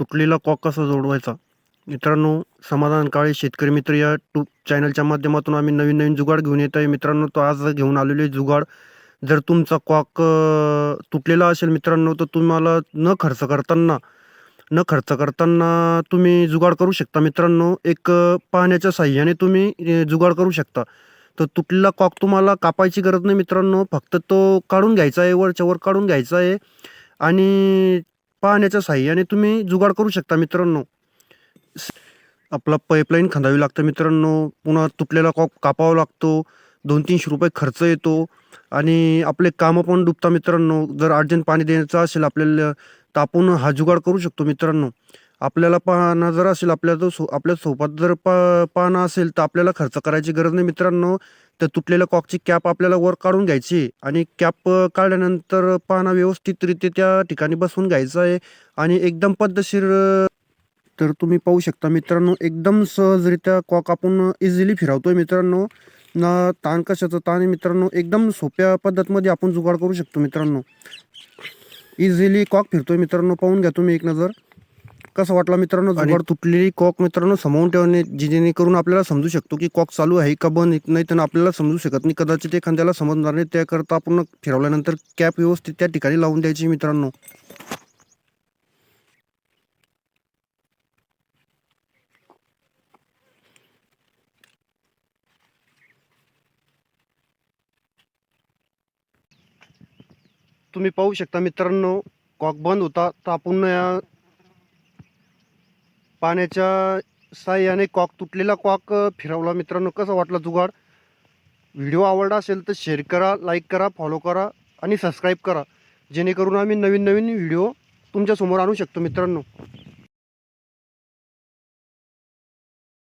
तुटलेला कॉक कसा जोडवायचा? मित्रांनो समाधान काळे शेतकरी मित्र या टू चॅनलच्या माध्यमातून आम्ही नवीन नवीन जुगाड घेऊन येत आहे. मित्रांनो तो आज घेऊन आलेले जुगाड. जर तुमचा कॉक तुटलेला असेल मित्रांनो तर तुम्हाला न खर्च करताना न खर्च करताना तुम्ही जुगाड करू शकता. मित्रांनो एक पाहण्याच्या पाण्याच्या साह्याने तुम्ही जुगाड करू शकता. तर तुटलेला कॉक तुम्हाला कापायची गरज नाही मित्रांनो. फक्त तो काढून घ्यायचा आहे वरच्या वर काढून घ्यायचा आहे. आणि पाण्याच्या साह्याने तुम्ही जुगाड करू शकता मित्रांनो. आपला पाईपलाईन खांदावी लागतं मित्रांनो. पुन्हा तुटलेला कॉप कापावा लागतो. दोन तीनशे रुपये खर्च येतो. आणि आपले कामं पण डुबता मित्रांनो. जर अर्जंट पाणी द्यायचं असेल आपल्याला तर आपण हा जुगाड करू शकतो मित्रांनो. आपल्याला पाहणं जर असेल आपल्या जो सो आपल्यासोबत जर पा पाहणं असेल तर आपल्याला खर्च करायची गरज नाही मित्रांनो. तर तुटलेल्या कॉकची कॅप आपल्याला वर काढून घ्यायची आणि कॅप काढल्यानंतर पाहणं व्यवस्थितरित्या त्या ठिकाणी बसवून घ्यायचं आहे. आणि एकदम पद्धतशीर तर तुम्ही पाहू शकता मित्रांनो एकदम सहजरित्या कॉक आपण इझिली फिरवतोय मित्रांनो. ना ताण कशाचं ताण आहे मित्रांनो एकदम सोप्या पद्धतमध्ये आपण जुगाड करू शकतो मित्रांनो. इझिली कॉक फिरतोय मित्रांनो पाहून घ्या तुम्ही एक नजर. कसं वाटला मित्रांनो? जुगाड तुटलेली कॉक मित्रांनो समोरून ठेवणे जे- जेणेकरून आपल्याला समजू शकतो की कॉक चालू आहे का बंद नाही तर आपल्याला समजू शकत नाही. कदाचित एखाद्याला समजणार नाही त्याकरता आपण फिरवल्यानंतर कॅप व्यवस्थित त्या ठिकाणी लावून द्यायची मित्रांनो. तुम्ही पाहू शकता मित्रांनो कॉक बंद होता तर आपण या पाण्याच्या साह्याने कॉक तुटलेला कॉक फिरवला. मित्रांनो कसं वाटला जुगाड? व्हिडिओ आवडला असेल तर शेअर करा लाईक करा फॉलो करा आणि सबस्क्राईब करा. जेणेकरून आम्ही नवीन नवीन व्हिडिओ तुमच्यासमोर आणू शकतो मित्रांनो.